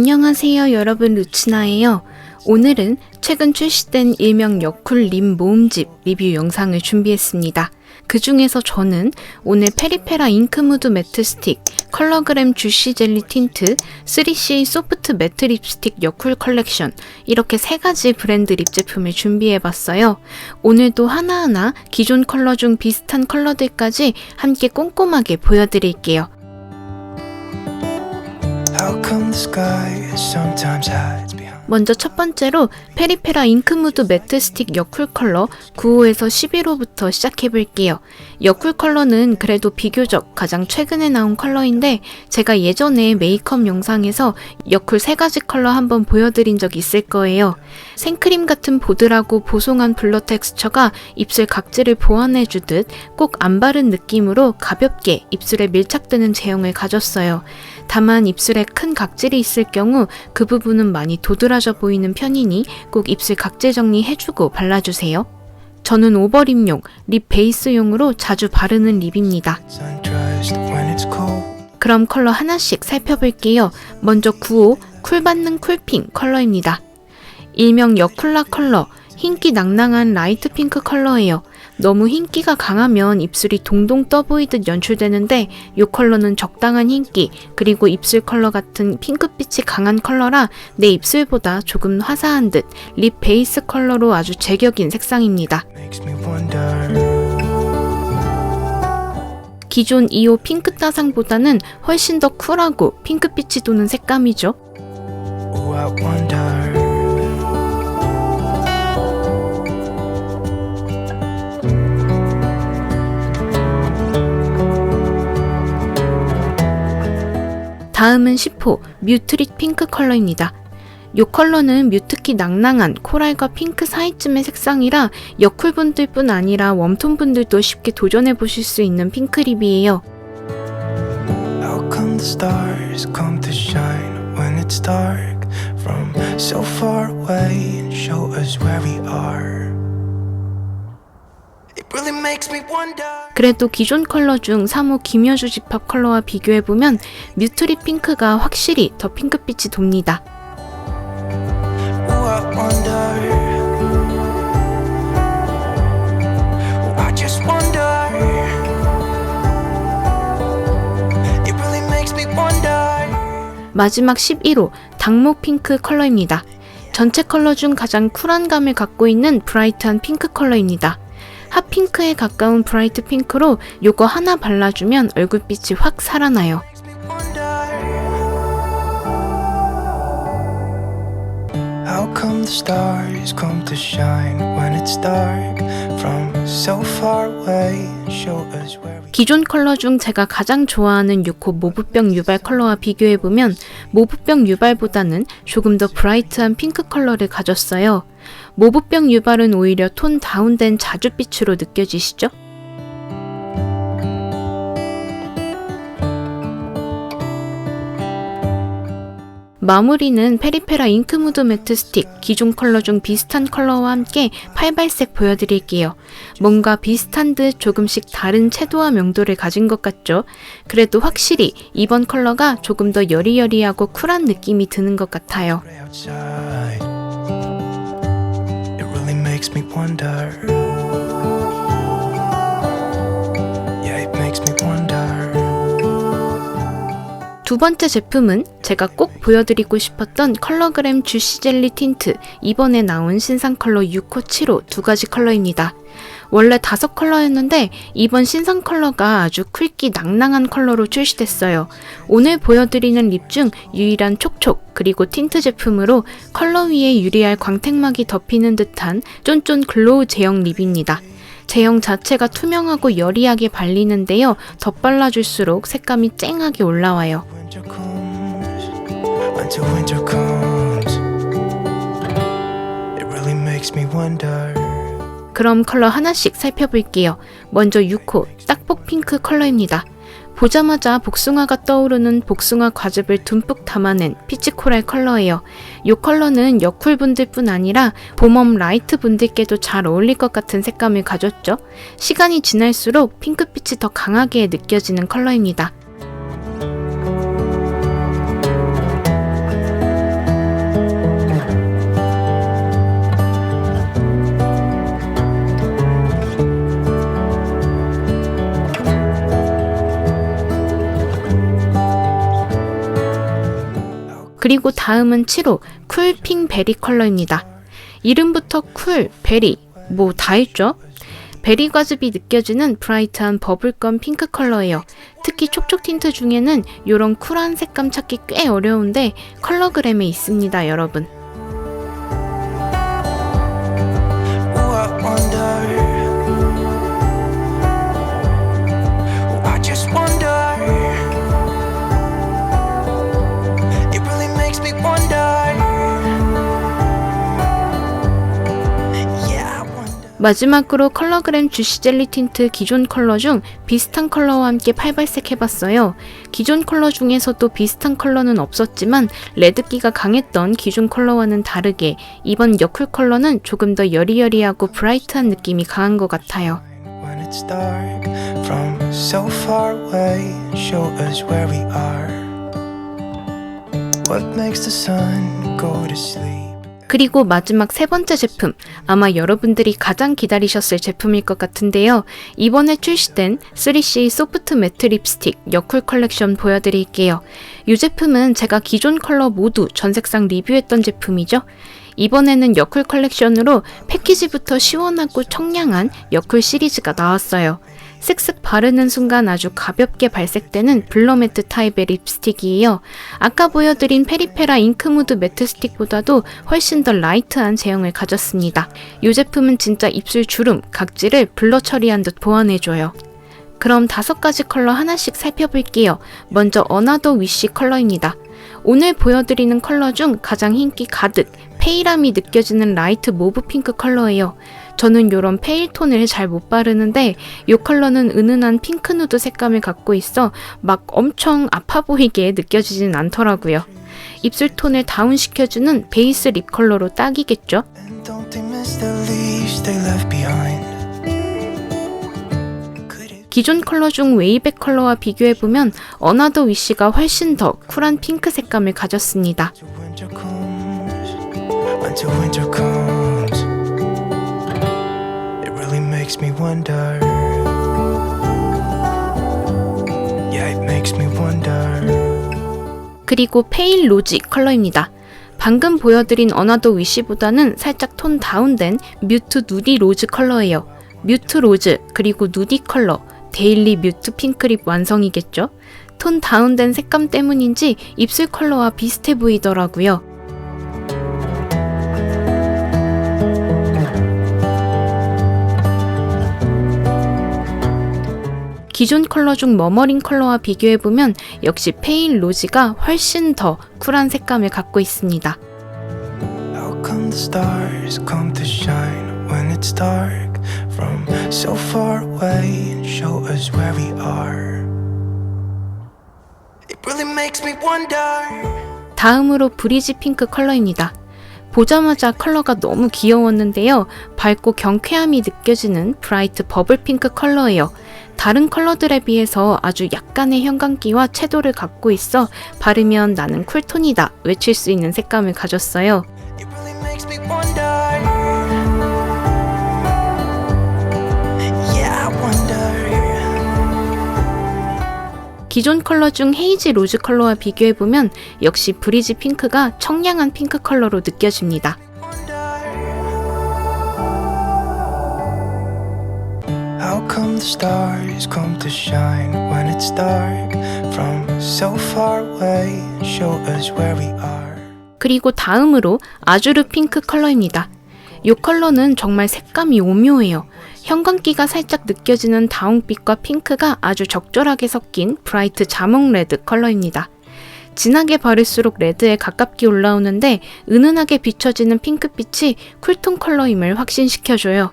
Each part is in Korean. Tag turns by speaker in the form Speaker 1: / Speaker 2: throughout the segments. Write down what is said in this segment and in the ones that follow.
Speaker 1: 안녕하세요 여러분 루치나예요. 오늘은 최근 출시된 일명 여쿨 립 모음집 리뷰 영상을 준비했습니다. 그 중에서 저는 오늘 페리페라 잉크무드 매트 스틱, 컬러그램 주시 젤리 틴트, 3CA 소프트 매트 립스틱 여쿨 컬렉션 이렇게 세 가지 브랜드 립 제품을 준비해봤어요. 오늘도 하나하나 기존 컬러 중 비슷한 컬러들까지 함께 꼼꼼하게 보여드릴게요. 먼저 첫 번째로 페리페라 잉크무드 매트 스틱 여쿨 컬러 9호에서 11호부터 시작해볼게요. 여쿨 컬러는 그래도 비교적 가장 최근에 나온 컬러인데 제가 예전에 메이크업 영상에서 여쿨 세 가지 컬러 한번 보여드린 적 있을 거예요. 생크림 같은 보드라고 보송한 블러 텍스처가 입술 각질을 보완해주듯 꼭 안 바른 느낌으로 가볍게 입술에 밀착되는 제형을 가졌어요. 다만 입술에 큰 각질이 있을 경우 그 부분은 많이 도드라져 보이는 편이니 꼭 입술 각질 정리해주고 발라주세요. 저는 오버립용, 립 베이스용으로 자주 바르는 립입니다. 그럼 컬러 하나씩 살펴볼게요. 먼저 9호 쿨받는 쿨핑 컬러입니다. 일명 여쿨라 컬러, 흰기 낭낭한 라이트 핑크 컬러예요. 너무 흰기가 강하면 입술이 동동 떠 보이듯 연출되는데 이 컬러는 적당한 흰기 그리고 입술 컬러 같은 핑크빛이 강한 컬러라 내 입술보다 조금 화사한 듯 립 베이스 컬러로 아주 제격인 색상입니다. 기존 2호 핑크 따상보다는 훨씬 더 쿨하고 핑크빛이 도는 색감이죠.
Speaker 2: Oh,
Speaker 1: 다음은 10호 뮤트릿 핑크 컬러입니다. 이 컬러는 뮤트키 낭낭한 코랄과 핑크 사이쯤의 색상이라 여쿨 분들뿐 아니라 웜톤 분들도 쉽게 도전해 보실 수 있는
Speaker 2: me wonder.
Speaker 1: 그래도 기존 컬러 중 3호 김여주 집합 컬러와 비교해보면 뮤트릿 핑크가 확실히 더 핑크빛이 돕니다.
Speaker 2: Oh. Oh.
Speaker 1: 마지막 11호 당목 핑크 컬러입니다. 전체 컬러 중 가장 쿨한 감을 갖고 있는 브라이트한 핑크 컬러입니다. 핫핑크에 가까운 브라이트 핑크로 요거 하나 발라주면 얼굴빛이 확 살아나요. 기존 컬러 중 제가 가장 좋아하는 6호 모브병 유발 컬러와 비교해보면 모브병 유발보다는 조금 더 브라이트한 핑크 컬러를 가졌어요. 모브병 유발은 오히려 톤 다운된 자줏빛으로 느껴지시죠? 마무리는 페리페라 잉크 무드 매트 스틱 기존 컬러 중 비슷한 컬러와 함께 팔발색 보여드릴게요. 뭔가 비슷한 듯 조금씩 다른 채도와 명도를 가진 것 같죠? 그래도 확실히 이번 컬러가 조금 더 여리여리하고 쿨한 느낌이 드는 것 같아요. 두 번째 제품은 제가 꼭 보여드리고 싶었던 컬러그램 주시 젤리 틴트 이번에 나온 신상 컬러 6호 7호 두 가지 컬러입니다. 원래 다섯 컬러였는데 이번 신상 컬러가 아주 쿨기 낭낭한 컬러로 출시됐어요. 오늘 보여드리는 립 중 유일한 촉촉 그리고 틴트 제품으로 컬러 위에 유리알 광택막이 덮이는 듯한 쫀쫀 글로우 제형 립입니다. 제형 자체가 투명하고 여리하게 발리는데요. 덧발라줄수록 색감이 쨍하게 올라와요.
Speaker 2: Winter comes, until winter comes. It really makes me wonder.
Speaker 1: 그럼 컬러 하나씩 살펴볼게요. 먼저 6호 딱복 핑크 컬러입니다. 보자마자 복숭아가 떠오르는 복숭아 과즙을 듬뿍 담아낸 피치 코랄 컬러예요. 이 컬러는 여쿨 분들뿐 아니라 봄웜 라이트 분들께도 잘 어울릴 것 같은 색감을 가졌죠. 시간이 지날수록 핑크빛이 더 강하게 느껴지는 컬러입니다. 그리고 다음은 7호 쿨핑 베리 컬러입니다. 이름부터 쿨, 베리, 뭐 다 있죠? 베리 과즙이 느껴지는 브라이트한 버블검 핑크 컬러예요. 특히 촉촉 틴트 중에는 이런 쿨한 색감 찾기 꽤 어려운데 컬러그램에 있습니다, 여러분. 마지막으로 컬러그램 주시 젤리 틴트 기존 컬러 중 비슷한 컬러와 함께 팔발색 해봤어요. 기존 컬러 중에서도 비슷한 컬러는 없었지만 레드기가 강했던 기존 컬러와는 다르게 이번 여쿨 컬러는 조금 더 여리여리하고 브라이트한 느낌이 강한 것 같아요.
Speaker 2: What makes the sun go to sleep?
Speaker 1: 그리고 마지막 세 번째 제품, 아마 여러분들이 가장 기다리셨을 제품일 것 같은데요. 이번에 출시된 3CE 소프트 매트 립스틱 여쿨 컬렉션 보여드릴게요. 이 제품은 제가 기존 컬러 모두 전 색상 리뷰했던 제품이죠. 이번에는 여쿨 컬렉션으로 패키지부터 시원하고 청량한 여쿨 시리즈가 나왔어요. 쓱쓱 바르는 순간 아주 가볍게 발색되는 블러 매트 타입의 립스틱이에요. 아까 보여드린 페리페라 잉크무드 매트 스틱보다도 훨씬 더 라이트한 제형을 가졌습니다. 이 제품은 진짜 입술 주름, 각질을 블러 처리한 듯 보완해줘요. 그럼 다섯 가지 컬러 하나씩 살펴볼게요. 먼저 어나더 위시 컬러입니다. 오늘 보여드리는 컬러 중 가장 흰기 가득, 페일함이 느껴지는 라이트 모브 핑크 컬러예요. 저는 이런 페일 톤을 잘 못 바르는데 이 컬러는 은은한 핑크 누드 색감을 갖고 있어 막 엄청 아파 보이게 느껴지진 않더라고요. 입술 톤을 다운시켜주는 베이스 립 컬러로 딱이겠죠? 기존 컬러 중 웨이백 컬러와 비교해보면 어나더 위시가 훨씬 더 쿨한 핑크 색감을 가졌습니다.
Speaker 2: Until winter comes, it really makes me wonder. Yeah, it makes me wonder.
Speaker 1: 그리고 페일 로지 컬러입니다. 방금 보여드린 어나더 위시보다는 살짝 톤 다운된 뮤트 누디 로즈 컬러예요. 뮤트 로즈 그리고 누디 컬러 데일리 뮤트 핑크립 완성이겠죠? 톤 다운된 색감 때문인지 입술 컬러와 비슷해 보이더라고요. 기존 컬러 중 머머린 컬러와 비교해보면 역시 페일 로지가 훨씬 더 쿨한 색감을 갖고 있습니다. 다음으로 브리지 핑크 컬러입니다. 보자마자 컬러가 너무 귀여웠는데요. 밝고 경쾌함이 느껴지는 브라이트 버블 핑크 컬러예요. 다른 컬러들에 비해서 아주 약간의 형광기와 채도를 갖고 있어 바르면 나는 쿨톤이다 외칠 수 있는 색감을 가졌어요. 기존 컬러 중 헤이지 로즈 컬러와 비교해보면 역시 브리지 핑크가 청량한 핑크 컬러로 느껴집니다.
Speaker 2: Come the stars come to shine when it's dark from so far away show us where we are?
Speaker 1: 그리고 다음으로 아주르 핑크 컬러입니다. 이 컬러는 정말 색감이 오묘해요. 형광기가 살짝 느껴지는 다홍빛과 핑크가 아주 적절하게 섞인 브라이트 자몽 레드 컬러입니다. 진하게 바를수록 레드에 가깝게 올라오는데 은은하게 비춰지는 핑크빛이 쿨톤 컬러임을 확신시켜줘요.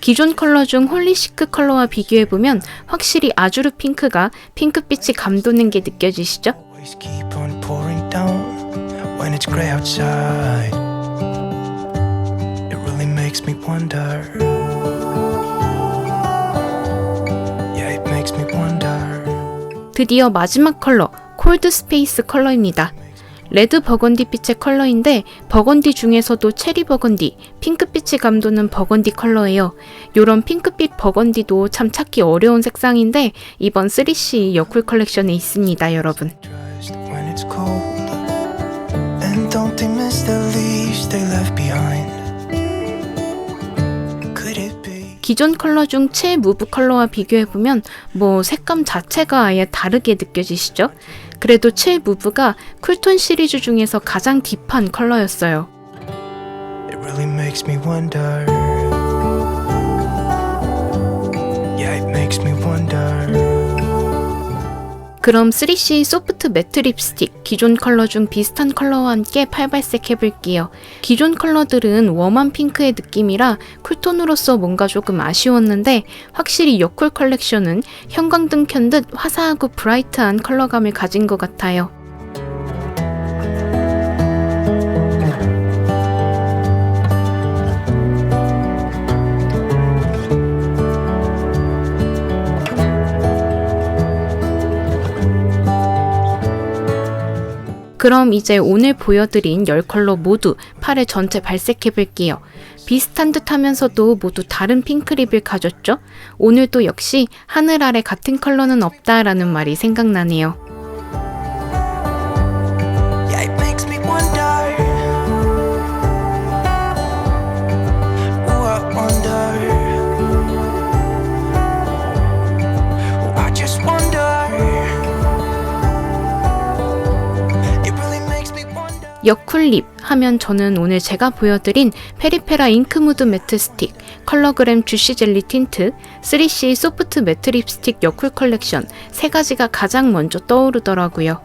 Speaker 1: 기존 컬러 중 홀리시크 컬러와 비교해보면 확실히 아주르 핑크가 핑크빛이 감도는 게 느껴지시죠? 드디어 마지막 컬러 콜드 스페이스 컬러입니다. 레드 버건디 빛의 컬러인데 버건디 중에서도 체리 버건디, 핑크빛이 감도는 버건디 컬러예요. 요런 핑크빛 버건디도 참 찾기 어려운 색상인데 이번 3C 여쿨 컬렉션에 있습니다, 여러분. 기존 컬러 중 최 무브 컬러와 비교해보면 뭐 색감 자체가 아예 다르게 느껴지시죠? 그래도 최무브가 쿨톤 시리즈 중에서 가장 딥한 컬러였어요.
Speaker 2: Yeah,
Speaker 1: 그럼 3C 소프트 매트 립스틱 기존 컬러 중 비슷한 컬러와 함께 팔발색 해볼게요. 기존 컬러들은 웜한 핑크의 느낌이라 쿨톤으로서 뭔가 조금 아쉬웠는데 확실히 여쿨 컬렉션은 형광등 켠 듯 화사하고 브라이트한 컬러감을 가진 것 같아요. 그럼 이제 오늘 보여드린 10컬러 모두 팔에 전체 발색해 볼게요. 비슷한 듯 하면서도 모두 다른 핑크립을 가졌죠? 오늘도 역시 하늘 아래 같은 컬러는 없다라는 말이 생각나네요. 여쿨립 하면 저는 오늘 제가 보여드린 페리페라 잉크무드 매트 스틱, 컬러그램 주시 젤리 틴트, 3C 소프트 매트 립스틱 여쿨 컬렉션 세 가지가 가장 먼저 떠오르더라고요.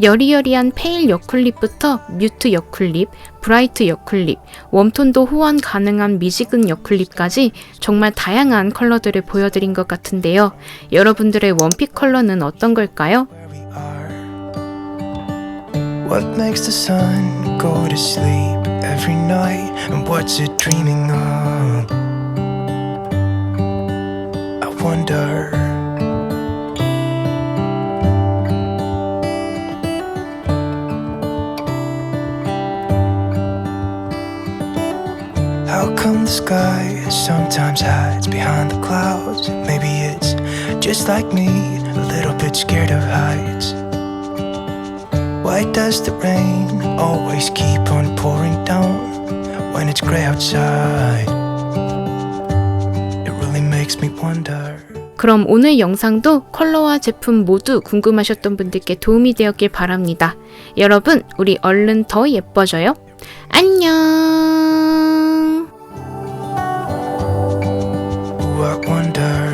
Speaker 1: 여리여리한 페일 여쿨립부터 뮤트 여쿨립, 브라이트 여쿨립, 웜톤도 호환 가능한 미지근 여쿨립까지 정말 다양한 컬러들을 보여드린 것 같은데요. 여러분들의 원픽 컬러는 어떤 걸까요?
Speaker 2: What makes the sun go to sleep every night? And what's it dreaming of? I wonder. How come the sky sometimes hides behind the clouds? Maybe it's just like me, a little bit scared of heights. Why does the rain always keep on pouring down when it's gray outside? It really makes me wonder.
Speaker 1: 그럼 오늘 영상도 컬러와 제품 모두 궁금하셨던 분들께 도움이 되었길 바랍니다. 여러분, 우리 얼른 더 예뻐져요. 안녕!
Speaker 2: Ooh, I wonder.